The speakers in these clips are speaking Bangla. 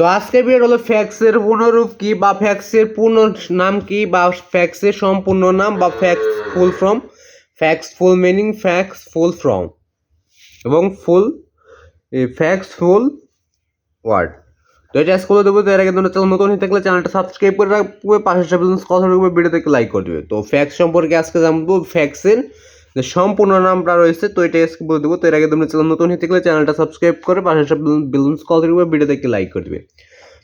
তো আজকের ভিডিও হলো ফ্যাক্সের পুনরূপ কি বা ফ্যাক্সের পূর্ণ নাম কি বা ফ্যাক্সের সম্পূর্ণ নাম বা fax full form fax full meaning fax full form এবং ফুল ফ্যাক্স ফুল ওয়ার্ড তো এটা বলে দেবো তো এর আগে তোমরা চ্যানেল নতুন হয়ে থাকলে চ্যানেলটা সাবস্ক্রাইব করে রাখবে, পাশে সাবস্ক্রাইব কথা রাখবে লাইক করে দেবে। তো ফ্যাক্স সম্পর্কে আজকে জানব ফ্যাক্সের যে সম্পূর্ণ নামটা রয়েছে, তো এটা আজকে বলে দেবো। তো এর আগে তোমরা চ্যানেল নতুন হয়ে থাকলে চ্যানেলটা সাবস্ক্রাইব করে পাশে বেলুন্স কল করবে ভিডিও থেকে লাইক করে দেবে।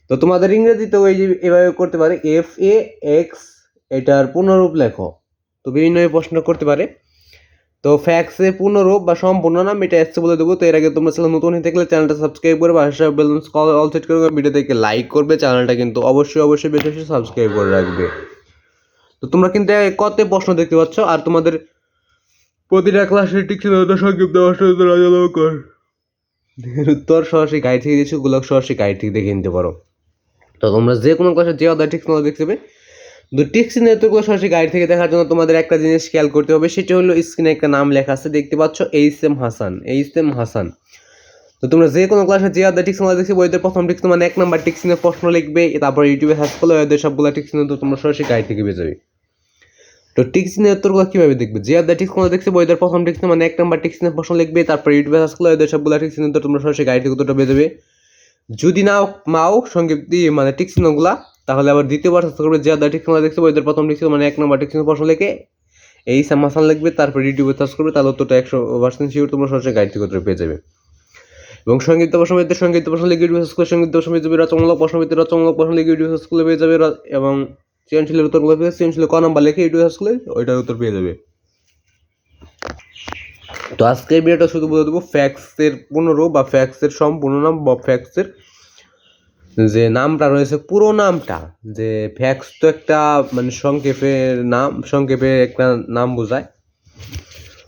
তো তোমাদের ইংরেজিতেও এই যে এভাবে করতে পারে এফ এ এক্স এটার পূর্ণরূপ লেখো। তো বিভিন্নভাবে প্রশ্ন করতে পারে। তো ফ্যাক্সের পূর্ণরূপ বা সম্পূর্ণ নাম এটা এসছে বলে দেবো। তো এর আগে তোমরা চ্যানেল নতুন হয়ে থাকলে চ্যানেলটা সাবস্ক্রাইব করে পাশে বেলুন্স কল অল সেট করে থেকে লাইক করবে। চ্যানেলটা কিন্তু অবশ্যই অবশ্যই বেশি বেশি সাবস্ক্রাইব করে রাখবে। তো তোমরা কিন্তু কত প্রশ্ন দেখতে পাচ্ছ, আর তোমাদের প্রতিটা ক্লাসে ঠিক ছিল সংক্ষিপ্ত কর উত্তর সরাসরি গাইড থেকে দিয়েছি ওগুলো সরাসরি গাইড থেকে দেখে নিতে পারো। তো তোমরা যে কোনো ক্লাসে যে অর্ডার ঠিক তোমরা দেখতে পাবে, তো টিক্স নেতৃত্ব সরাসরি গাইড থেকে দেখার জন্য তোমাদের একটা জিনিস খেয়াল করতে হবে, সেটা হলো স্ক্রিনে একটা নাম লেখা আছে, দেখতে পাচ্ছ H M Hasan H M Hasan. তো তোমরা যে কোনো ক্লাসে যে আদার টিক্স তোমরা দেখছি বইতে প্রথম টিক্স মানে এক নাম্বার টিক্সিনের প্রশ্ন লিখবে, তারপর ইউটিউবে সার্চ করলে ওদের সবগুলো টিক্স তোমরা সরাসরি গাইড থেকে পেয়ে যাবে। তো টিক্সিনের উত্তরগুলো কীভাবে দেখবে? যে আদার টিক্স তোমরা দেখছি, বইদের প্রথম টিক্স মানে এক নাম্বার টিক্সিনের প্রশ্ন লিখবে, তারপর ইউটিউবে সার্চ করলে ওদের সবগুলো টিক্স তো তোমরা সরাসরি গাইড থেকে উত্তরটা পেয়ে যাবে। যদি নাও, মাও সংক্ষিপ্ত মানে টিক্সিনগুলা তাহলে আবার দ্বিতীয়বার চেষ্টা করবে যে আদার টিক্সিন দেখছে ওইদের প্রথম টিক্সিন মানে এক নম্বর টিক্সিন প্রশ্ন লিখে, এই সামাসান লিখবে, তারপর ইউটিউবে সার্চ করবে, তাহলে উত্তরটা একশো পার্সেন্ট শিওর তোমরা সরাসরি গাইড থেকে উত্তর পেয়ে যাবে। এবং সংগীত প্রশ্নবিদ্যে সংগীত প্রশ্ন লিখে ইউটিউব সার্চ করে সংগীত প্রশ্নবিদ্যে রচনামূলক প্রশ্নবিদ্যে রচনামূলক প্রশ্ন লিখে ইউটিউব সার্চ করলে পেয়ে যাবে, এবং সৃজনশীলের উত্তরগুলো পেয়ে সৃজনশীল ক নাম্বার লিখে ইউটিউব সার্চ করলে ওইটার উত্তর পেয়ে যাবে। তো আজকের ভিডিওটা শুধু বলে দেবো ফ্যাক্সের পুনরূপ বা ফ্যাক্সের সম্পূর্ণ নাম বা ফ্যাক্সের যে নামটা রয়েছে, পুরো নামটা। যে ফ্যাক্স তো একটা মানে সংক্ষেপের নাম, সংক্ষেপে একটা নাম বোঝায়।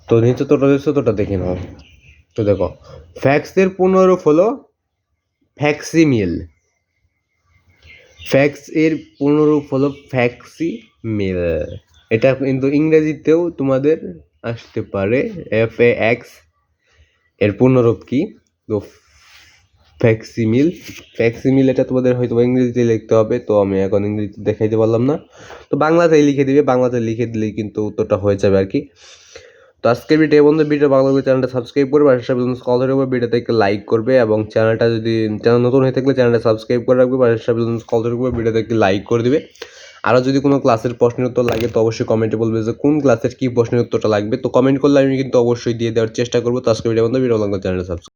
তো নিচে তোটা রয়েছে তোটা দেখে নাও। তো দেখো ফ্যাক্সের পুনরূপ হলো ফ্যাক্সিমিল ফ্যাক্স এর পূর্ণরূপ হলো ফ্যাক্সিমিল এটা কিন্তু ইংরেজিতেও তোমাদের আসতে পারে এফ এ এক্সের পূর্ণরূপ কি? তো ফ্যাক্সিমিল ফ্যাক্সিমিল এটা তোমাদের হয়তো ইংরেজিতে লিখতে হবে, তো আমি এখন ইংরেজিতে দেখাইতে পারলাম না। তো বাংলাতেই লিখে দিবে, বাংলাতে লিখে দিলেই কিন্তু উত্তরটা হয়ে যাবে আর কি। তো আজকের ভিডিও বন্ধু ভিডিও বাংলা চ্যানেলটা সাবস্ক্রাইব করবে। পাশে সাথে কল ধরে ভিডিওতে একটু লাইক করবে এবং চ্যানেলটা যদি চ্যানেল নতুন হয়ে থাকলে চ্যানেলটা সাবস্ক্রাইব করে রাখবে। পাশে সাথে কল ধরে ভিডিওতে একটু লাইক করে দিবে। আরও যদি কোনো ক্লাসের প্রশ্নের উত্তর লাগে, তো অবশ্যই কমেন্টে বলবে যে কোন ক্লাসের কী প্রশ্নের উত্তরটা লাগবে। তো কমেন্ট করলে আমি কিন্তু অবশ্যই দিয়ে দেওয়ার চেষ্টা করব। তো আজকে ভিডিও বন্ধু ভিডিও বাংলা চ্যানেলটা সাবস্ক্রাইব